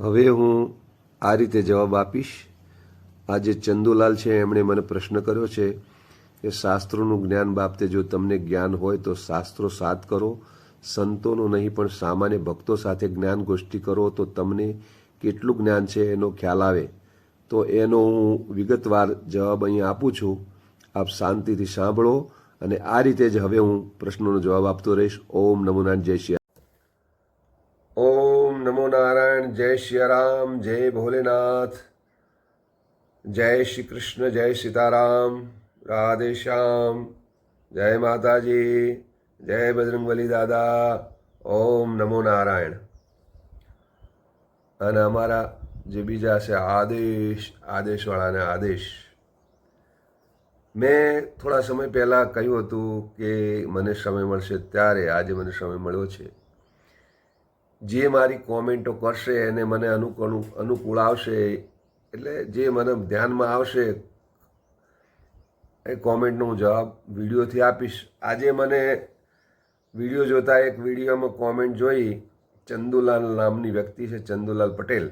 હવે હું આ રીતે જવાબ આપીશ. આ જે ચંદુલાલ છે, એમણે મને પ્રશ્ન કર્યો છે કે શાસ્ત્રોનું જ્ઞાન બાબતે જો તમને જ્ઞાન હોય તો શાસ્ત્રો સાથ કરો, સંતોનું નહીં પણ સામાન્ય ભક્તો સાથે જ્ઞાન ગોષ્ઠી કરો તો તમને કેટલું જ્ઞાન છે એનો ખ્યાલ આવે. તો એનો હું વિગતવાર જવાબ અહીં આપું છું. આપ શાંતિથી સાંભળો અને આ રીતે જ હવે હું પ્રશ્નોનો જવાબ આપતો રહીશ. ઓમ નમુનાન જય શ્રી ઓમ નમો નારાયણ જય શ્રી રામ જય ભોલેનાથ. જય શ્રી કૃષ્ણ જય સીતારામ. રાધે શ્યામ. જય માતાજી. જય બજરંગબલી દાદા. ઓમ નમો નારાયણ. અને અમારા જે બીજા છે, આદેશ, આદેશવાળાને આદેશ. મેં થોડા સમય પહેલાં કહ્યું હતું કે મને સમય મળશે ત્યારે આજે મને સમય મળ્યો છે. જે મારી કોમેન્ટો કરશે એને મને અનુકૂળ અનુકૂળ આવશે, એટલે જે મને ધ્યાનમાં આવશે, એ કોમેન્ટનો હું જવાબ વિડીયોથી આપીશ. આજે મને વીડિયો જોતા એક વિડીયોમાં કોમેન્ટ જોઈ ચંદુલાલ નામની વ્યક્તિ છે, ચંદુલાલ પટેલ.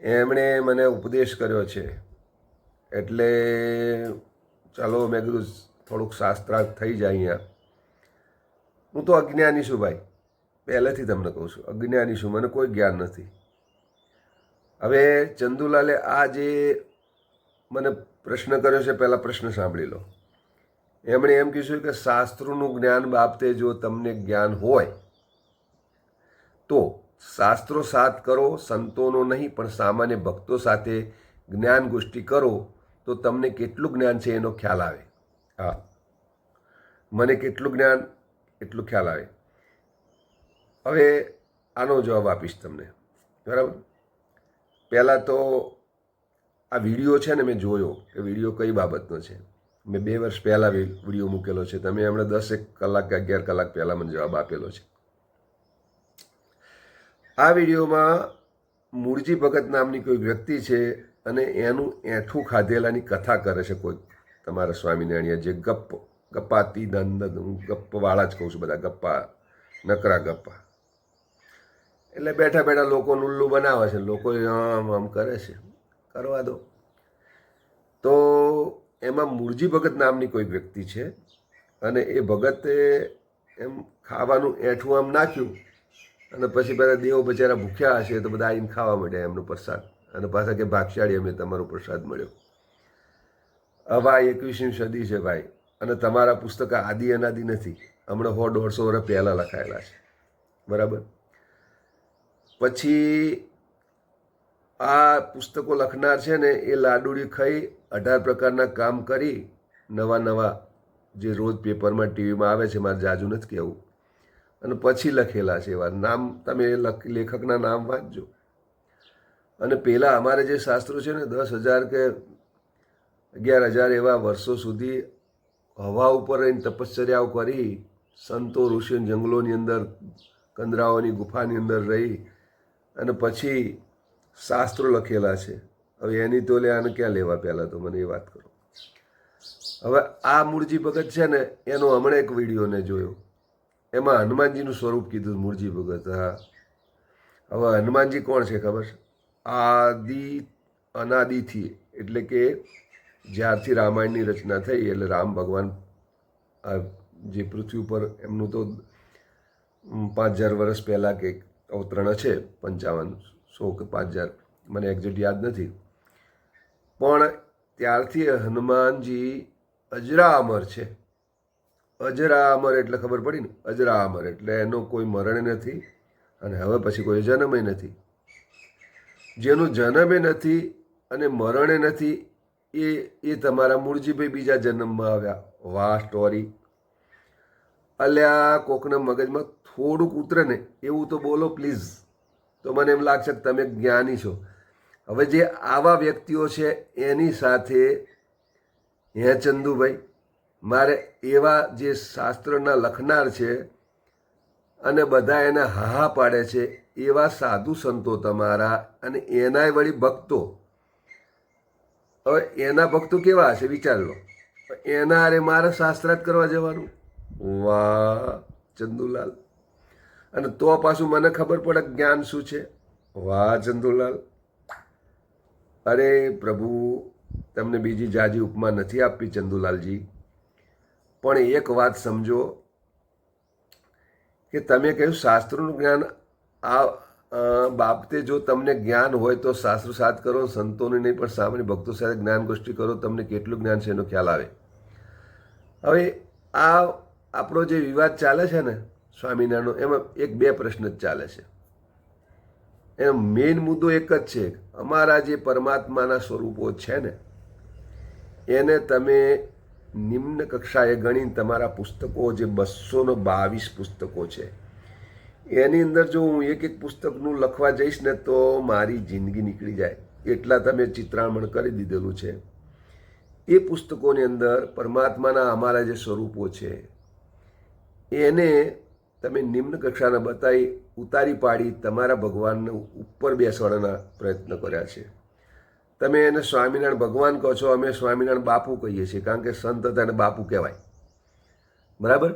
એમણે મને ઉપદેશ કર્યો છે. એટલે ચાલો મેં કીધું થોડુંક શાસ્ત્રાર્થ થઈ જાય અહીંયા. હું તો અજ્ઞાની છું ભાઈ. પહેલેથી તમને કહું છું, અજ્ઞાની છું, મને કોઈ જ્ઞાન નથી. હવે ચંદુલાલે આ જે મને પ્રશ્ન કર્યો છે, પહેલાં પ્રશ્ન સાંભળી લો. એમણે એમ કીધું કે શાસ્ત્રોનું જ્ઞાન બાબતે જો તમને જ્ઞાન હોય, તો શાસ્ત્રો સાથ કરો, સંતોનો નહીં, પણ સામાન્ય ભક્તો સાથે જ્ઞાન ગોષ્ઠી કરો, તો તમને કેટલું જ્ઞાન છે એનો ખ્યાલ આવે? હા. મને કેટલું જ્ઞાન, એટલું ખ્યાલ આવે. હવે આનો જવાબ આપીશ તમને. બરાબર? પહેલાં તો આ વીડિયો છે ને મેં જોયો કે વીડિયો કઈ બાબતનો છે? મેં બે વર્ષ પહેલાં વીડિયો મૂકેલો છે. તમે એમણે દસેક કલાક કે અગિયાર કલાક પહેલાં મને જવાબ આપેલો છે. આ વિડીયોમાં મૂળજી ભગત નામની કોઈ વ્યક્તિ છે અને એનું એઠું ખાધેલાની કથા કરે છે કોઈ તમારા સ્વામિનારાયણ જે ગપ્પ, ગપ્પાતી દંદ હું ગપ્પવાળા જ કહું છું બધા, ગપ્પા, નકરા ગપ્પા. એટલે બેઠા બેઠા લોકો ઉલ્લુ બનાવે છે. લોકો આમ આમ કરે છે. કરવા દો. તો એમાં મૂળજી ભગત નામની કોઈ વ્યક્તિ છે અને એ ભગતે એમ ખાવાનું એઠું આમ નાખ્યું અને પછી બધા દેવો બચારા ભૂખ્યા હશે તો બધા આવીને ખાવા માંડ્યા એમનો પ્રસાદ. અને પાછા કે ભાગશાળી અમે તમારો પ્રસાદ મળ્યો. હવા એકવીસમી સદી છે ભાઈ. અને તમારા પુસ્તક આદિ અનાદિ નથી. હમણાં સો દોઢસો વર્ષ પહેલાં લખાયેલા છે. બરાબર? પછી આ પુસ્તકો લખનાર છે ને એ લાડુડી ખાઈ અઢાર પ્રકારના કામ કરી નવા નવા જે રોજ પેપરમાં ટીવીમાં આવે છે, મારે જાજુ નથી કહેવું. અને પછી લખેલા છે એવા. નામ તમે લખ, લેખકના નામ વાંચજો. અને પહેલાં અમારે જે શાસ્ત્રો છે ને, દસ હજાર કે અગિયાર હજાર એવા વર્ષો સુધી હવા ઉપર રહીને તપશ્ચર્યાઓ કરી, સંતો ઋષિ જંગલોની અંદર, કંદરાઓની ગુફાની અંદર રહી અને પછી શાસ્ત્રો લખેલા છે. હવે એની તો લે આને ક્યાં લેવા પહેલાં તો મને એ વાત કરો. હવે આ મૂળજી ભગત છે ને, એનો હમણાં એક વિડીયોને જોયો. એમાં હનુમાનજીનું સ્વરૂપ કીધું મૂળજી ભગત. હા. હવે હનુમાનજી કોણ છે ખબર છે? આદિ અનાદિથી, એટલે કે જ્યારથી રામાયણની રચના થઈ, એટલે રામ ભગવાન જે પૃથ્વી ઉપર એમનું તો પાંચ હજાર વર્ષ પહેલાં કે અવતરણ છે, પંચાવન, સો કે પાંચ હજાર. મને એક્ઝેક્ટ યાદ નથી. પણ ત્યારથી હનુમાનજી અજરા અમર છે. અજરા અમર એટલે ખબર પડી ને? અજરા અમર એટલે એનો કોઈ મરણ નથી અને હવે પછી કોઈ જન્મે નથી. જેનું જન્મે નથી અને મરણે નથી એ એ તમારા મૂળજીભાઈ બીજા જન્મમાં આવ્યા. વાહ સ્ટોરી અલ્યા, કોકના મગજમાં થોડુંક ઉતરે ને, એવું તો બોલો પ્લીઝ તો મને એમ લાગશે કે તમે જ્ઞાની છો. હવે જે આવા વ્યક્તિઓ છે, એની સાથે, હે ચંદુભાઈ, મારે એવા જે શાસ્ત્રના લખનાર છે, અને બધા એને હાહા પાડે છે, એવા સાધુ સંતો તમારા અને એનાય વળી ભક્તો. હવે એના ભક્તો કેવા હશે વિચાર લો. એના અરે મારે શાસ્ત્રાર્થ કરવા જવાનું. વાહ, ચંદુલાલ. અને તો પાછું મને ખબર પડે જ્ઞાન શું છે? વાહ, ચંદુલાલ. અરે પ્રભુ, તમને બીજી જાજી ઉપમા નથી આપી ચંદુલાલજી. પણ એક વાત સમજો કે તમે કહ્યું શાસ્ત્રોનું જ્ઞાન આ બાબતે જો તમને જ્ઞાન હોય તો શાસ્ત્રો સાથ કરો, સંતોને નહીં, પણ સામાન્ય ભક્તો સાથે જ્ઞાન ગોષ્ઠી કરો, તમને કેટલું જ્ઞાન છે એનો ખ્યાલ આવે. હવે આ આપણો જે વિવાદ ચાલે છે ને, સ્વામિનારાયણનો, એમાં એક બે પ્રશ્ન જ ચાલે છે. એનો મેઇન મુદ્દો એક જ છે, અમારા જે પરમાત્માના સ્વરૂપો છે ને, એને તમે નિમ્ન કક્ષાએ ગણીને તમારા પુસ્તકો જે બસોનો બાવીસ પુસ્તકો છે, એની અંદર જો હું એક એક પુસ્તકનું લખવા જઈશ ને તો મારી જિંદગી નીકળી જાય. એટલા તમે ચિત્રામણ કરી દીધેલું છે. એ પુસ્તકોની અંદર પરમાત્માના અમારા જે સ્વરૂપો છે એને તમે નિમ્ન કક્ષાના બતાવી ઉતારી પાડી તમારા ભગવાનને ઉપર બેસવાના પ્રયત્ન કર્યા છે. તમે એને સ્વામિનારાયણ ભગવાન કહો છો, અમે સ્વામિનારાયણ બાપુ કહીએ છીએ, કારણ કે સંત હતા એને બાપુ કહેવાય. બરાબર?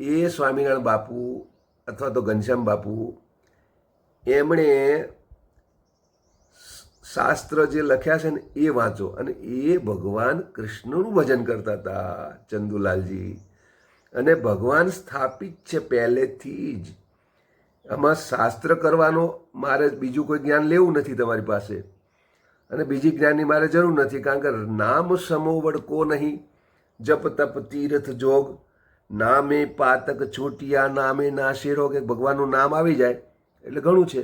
એ સ્વામિનારાયણ બાપુ અથવા તો ઘનશ્યામ બાપુ, એમણે શાસ્ત્ર જે લખ્યા છે ને એ વાંચો અને એ ભગવાન કૃષ્ણનું ભજન કરતા હતા ચંદુલાલજી. અને ભગવાન સ્થાપિત છે પહેલેથી જ. આમાં શાસ્ત્ર કરવાનો મારે બીજું કોઈ જ્ઞાન લેવું નથી તમારી પાસે. અને બીજી જ્ઞાનની મારે જરૂર નથી, કારણ કે નામ સમો વડકો નહીં. જપ તપ તીર્થ જોગ. નામે પાતક છૂટિયા, નામે નાશેરો કે ભગવાનનું નામ આવી જાય, એટલે ઘણું છે.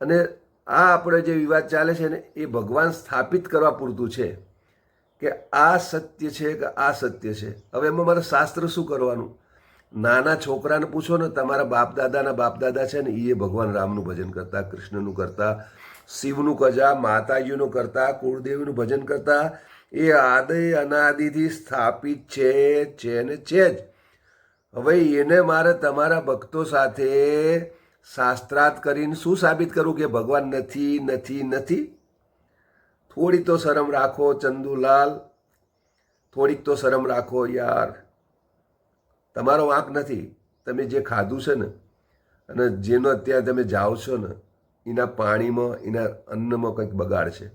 અને આ આપણે જે વિવાદ ચાલે છે ને, એ ભગવાન સ્થાપિત કરવા પૂરતું છે. કે આ સત્ય છે કે આ સત્ય છે? હવે એમાં મારે શાસ્ત્ર શું કરવાનું? નાના છોકરાને પૂછો ને, તમારા બાપ દાદાના બાપ દાદા છે ને એ ભગવાન રામનું ભજન કરતા, કૃષ્ણનું કરતા, શિવનું કજા, માતાજીનું કરતા, કુળદેવીનું ભજન કરતા, એ આદિ અનાદિથી સ્થાપિત છે છે ને છે જ. હવે એને મારે તમારા ભક્તો સાથે શાસ્ત્રાર્થ કરીને શું સાબિત કરવું કે ભગવાન નથી નથી નથી? થોડી તો શરમ રાખો ચંદુલાલ થોડીક તો શરમ રાખો યાર. તમારો વાંક નથી. તમે જે ખાધું છે ને, અને જેનો અત્યારે તમે જાઓ છો ને, એના પાણીમાં, એના અન્નમાં કંઈક બગાડ છે.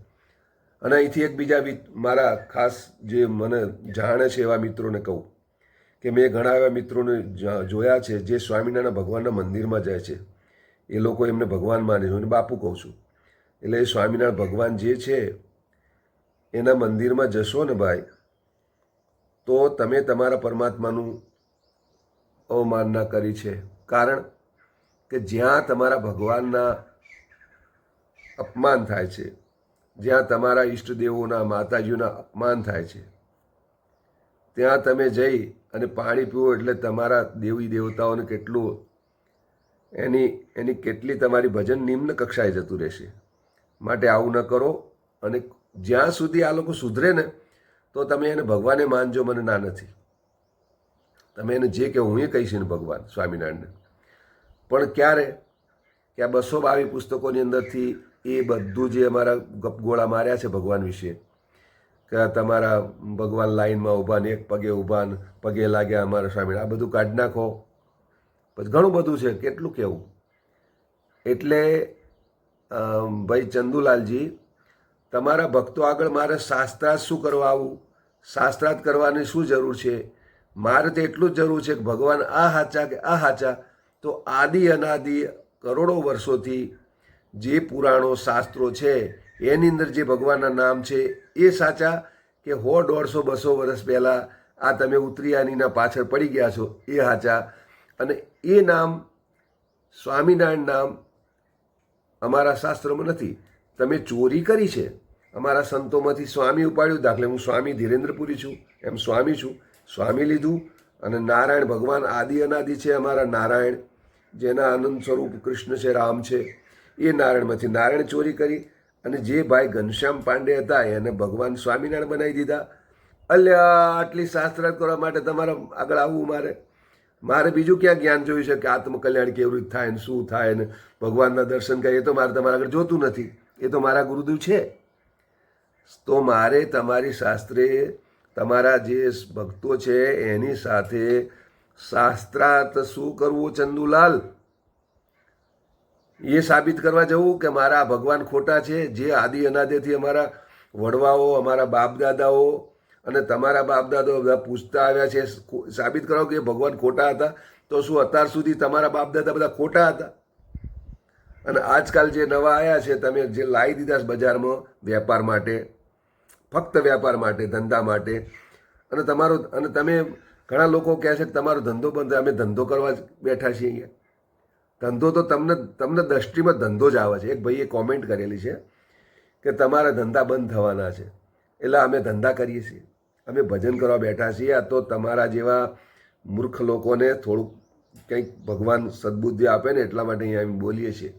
અને અહીંથી એક બીજા મારા ખાસ જે મને જાણે છે એવા મિત્રોને કહું કે મેં ઘણા એવા મિત્રોને જોયા છે જે સ્વામિનારાયણ ભગવાનના મંદિરમાં જાય છે. એ લોકો એમને ભગવાન માને છે. હું બાપુ કહું છું. એટલે એ સ્વામિનારાયણ ભગવાન જે છે એના મંદિરમાં જશો ને ભાઈ, તો તમે તમારા પરમાત્માનું અવમાનના કરી છે. કારણ કે જ્યાં તમારા ભગવાનના અપમાન થાય છે, જ્યાં તમારા ઈષ્ટદેવોના, માતાજીઓના અપમાન થાય છે, ત્યાં તમે જઈ અને પાણી પીવો એટલે તમારા દેવી દેવતાઓને કેટલું એની એની કેટલી તમારી ભજન નિમ્ન કક્ષાએ જતું રહેશે. માટે આવું ન કરો અને જ્યાં સુધી આ લોકો સુધરે ને, તો તમે એને ભગવાને માનજો, મને ના નથી. તમે એને જે કે હું એ કહીશ ને ભગવાન, સ્વામિનારાયણને. પણ ક્યારે કે આ બસો બાવીસ પુસ્તકોની અંદરથી એ બધું જે અમારા ગપગોળા માર્યા છે ભગવાન વિશે, કે તમારા ભગવાન લાઈનમાં ઊભા ને, એક પગે ઊભા ને, પગે લાગ્યા અમારા સ્વામી આ બધું કાઢી નાખો. પછી ઘણું બધું છે, કેટલું કેવું? એટલે ભાઈ ચંદુલાલજી તમારા ભક્તો આગળ મારે શાસ્ત્રાર્થ શું કરવા આવું? શાસ્ત્રાર્થ કરવાની શું જરૂર છે? મારે તો એટલું જ જરૂર છે કે ભગવાન આ હાચા કે આ હાચા તો આદિ અનાદિ કરોડો વર્ષોથી જે પુરાણો, શાસ્ત્રો છે, એની અંદર જે ભગવાનના નામ છે, એ સાચા કે હો દોઢસો, બસો વર્ષ પહેલાં આ તમે ઉતરિયાનીના પાછળ પડી ગયા છો, એ હાચા અને એ નામ સ્વામિનારાયણ નામ અમારા શાસ્ત્રોમાં નથી. તમે ચોરી કરી છે? અમારા સંતોમાંથી સ્વામી ઉપાડ્યું. દાખલે હું સ્વામી ધીરેન્દ્રપુરી છું. એમ સ્વામી છું. સ્વામી લીધું અને નારાયણ ભગવાન આદિ અનાદિ છે અમારા નારાયણ. જેના આનંદ સ્વરૂપ કૃષ્ણ છે, રામ છે. એ નારાયણમાંથી નારાયણ ચોરી કરી અને જે ભાઈ ઘનશ્યામ પાંડે હતા એને ભગવાન સ્વામિનારાયણ બનાવી દીધા. અલ્યા, આટલી શાસ્ત્રાર્થ કરવા માટે તમારે આગળ આવવું મારે? મારે બીજું ક્યાં જ્ઞાન જોયું છે કે આત્મકલ્યાણ કેવી રીતે થાય ને શું થાય ને ભગવાનના દર્શન કરીએ તો મારે તમારા આગળ જોતું નથી. એ તો મારા ગુરુદેવ છે. તો મારે તમારી શાસ્ત્રે તમારા જે ભક્તો છે એની સાથે શાસ્ત્રાર્થ શું કરવું ચંદુલાલ? એ સાબિત કરવા જવું કે મારા ભગવાન ખોટા છે, જે આદિ અનાદેથી અમારા વડવાઓ, અમારા બાપદાદાઓ અને તમારા બાપ દાદાઓ બધા પૂછતા આવ્યા છે. સાબિત કરો કે ભગવાન ખોટા હતા? તો શું અત્યાર સુધી તમારા બાપ દાદા બધા ખોટા હતા? અને આજકાલ જે નવા આવ્યા છે, તમે જે લાવી દીધા છે બજારમાં વેપાર માટે, ફક્ત વેપાર માટે, ધંધા માટે, અને તમારો, અને તમે ઘણા લોકો કહે છે કે તમારો ધંધો બંધ અમે ધંધો કરવા જ બેઠા છીએ અહીંયા. ધંધો તો તમને તમને દ્રષ્ટિમાં ધંધો જ આવે છે. એક ભાઈએ કોમેન્ટ કરેલી છે કે તમારા ધંધા બંધ થવાના છે. એટલે અમે ધંધા કરીએ છીએ. અમે ભજન કરવા બેઠા છીએ. આ તો તમારા જેવા મૂર્ખ લોકોને થોડુંક કંઈક ભગવાન સદબુદ્ધિ આપે ને એટલા માટે અહીંયા અમે બોલીએ છીએ.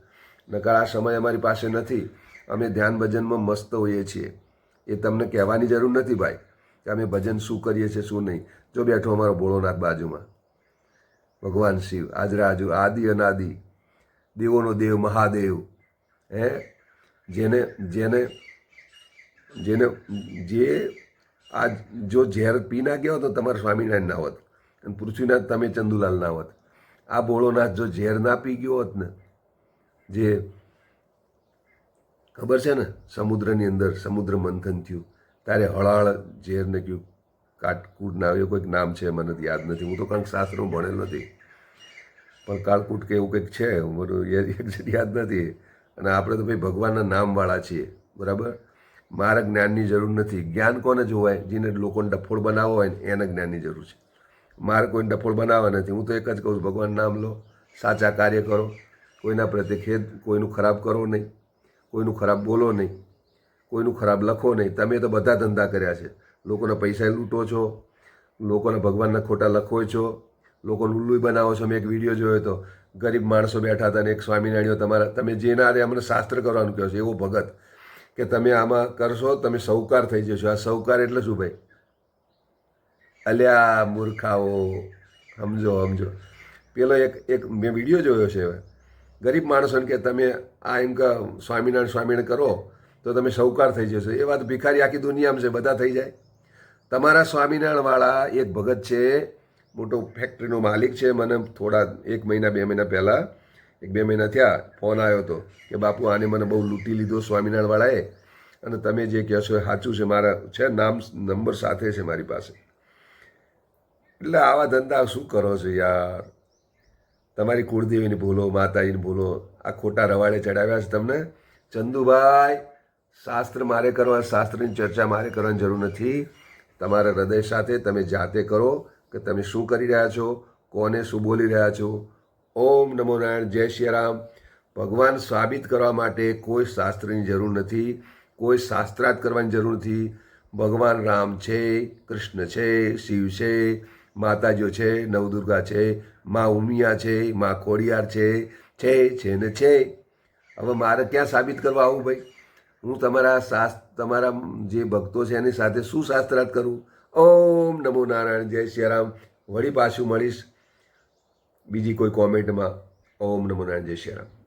નકર આ સમય અમારી પાસે નથી. અમે ધ્યાન ભજનમાં મસ્ત હોઈએ છીએ. એ તમને કહેવાની જરૂર નથી ભાઈ કે અમે ભજન શું કરીએ છીએ, શું નહીં. જો બેઠો અમારો ભોળોનાથ બાજુમાં. ભગવાન શિવ આજરાજુ આદિ અનાદિ, દેવોનો દેવ, મહાદેવ, હે? જેને જેને જેને, જે આ જો ઝેર પી ના ગયો તો તમારે સ્વામિનારાયણ ના હોત. અને પૃથ્વીનાથ, તમે ચંદુલાલ ના હોત. આ ભોળોનાથ જો ઝેર ના પી ગયો હોત ને જે ખબર છે ને, સમુદ્રની અંદર સમુદ્ર મંથન થયું. ત્યારે હળાળ ઝેરને કહ્યું કાટકૂટ ના આવ્યો, કોઈક નામ છે, મને યાદ નથી. હું તો કંઈક શાસ્ત્રો ભણેલ નથી. પણ કાળકૂટ કે એવું કંઈક છે યાદ નથી. અને આપણે તો ભાઈ ભગવાનના નામવાળા છીએ, બરાબર? મારે જ્ઞાનની જરૂર નથી. જ્ઞાન કોને જોવાય? જેને લોકોને ડફોળ બનાવવો હોય ને, એને જ્ઞાનની જરૂર છે. મારે કોઈને ડફોળ બનાવવા નથી. હું તો એક જ કહું છું, ભગવાન નામ લો, સાચા કાર્ય કરો. કોઈના પ્રત્યે ખેદ કોઈનું ખરાબ કરો નહીં, કોઈનું ખરાબ બોલો નહીં, કોઈનું ખરાબ લખો નહીં. તમે તો બધા ધંધા કર્યા છે. લોકોના પૈસા લૂંટો છો, લોકોના ભગવાનના ખોટા લખો છો, લોકોને ઉલ્લુય બનાવો છો. મેં એક વીડિયો જોયો હતો. ગરીબ માણસો બેઠા હતા અને એક સ્વામિનારાયણો તમારા, તમે જેના આરે અમને શાસ્ત્ર કરવાનું કહો છો. એવો ભગત કે તમે આમાં કરશો, તમે સૌકાર થઈ જશો. આ સૌકાર એટલે શું ભાઈ? અલ્યા મૂર્ખાઓ, સમજો સમજો. પેલો એક એક મેં વીડિયો જોયો છે હવે. ગરીબ માણસોને કે તમે આ એમ કે સ્વામિનારાયણ સ્વામિનારાયણ કરો, તો તમે સૌકાર થઈ જશો. એ વાત ભિખારી આખી દુનિયામાં છે, બધા થઈ જાય. તમારા સ્વામિનારાયણવાળા એક ભગત છે, મોટો ફેક્ટરીનો માલિક છે. મને થોડા એક મહિના, બે મહિના પહેલાં, એક બે મહિના થયા ફોન આવ્યો હતો કે, બાપુ, આને મને બહુ લૂંટી લીધો સ્વામિનારાયણવાળાએ. અને તમે જે કહો છો એ સાચું છે. મારા છે, નામ, નંબર સાથે છે મારી પાસે. એટલે આવા ધંધા શું કરો છો યાર? તમારી કુળદેવીને ભૂલો માતાજીને ભૂલો આ ખોટા રવાડે ચડાવ્યા છે તમને? ચંદુભાઈ, શાસ્ત્ર મારે કરવા શાસ્ત્રની ચર્ચા મારે કરવાની જરૂર નથી. તમારા હૃદય સાથે તમે જાતે કરો કે તમે શું કરી રહ્યા છો, કોને શું બોલી રહ્યા છો. ઓમ નમો નારાયણ, જય શ્રી રામ. ભગવાન સાબિત કરવા માટે કોઈ શાસ્ત્રની જરૂર નથી, કોઈ શાસ્ત્રાર્થ કરવાની જરૂર નથી. ભગવાન રામ છે, કૃષ્ણ છે, શિવ છે માતાજીઓ છે, નવદુર્ગા છે, મા ઉમિયા છે, મા ખોડિયાર છે છે છે ને છે. હવે મારે ક્યાં સાબિત કરવા આવું ભાઈ? હું તમારા શાસ્ત્ર તમારા જે ભક્તો છે એની સાથે શું શાસ્ત્રાર્થ કરું? ઓમ નમો નારાયણ, જય શ્રીરામ વળી પાછું મળીશ બીજી કોઈ કોમેન્ટમાં. ઓમ નમો નારાયણ, જય શ્રી રામ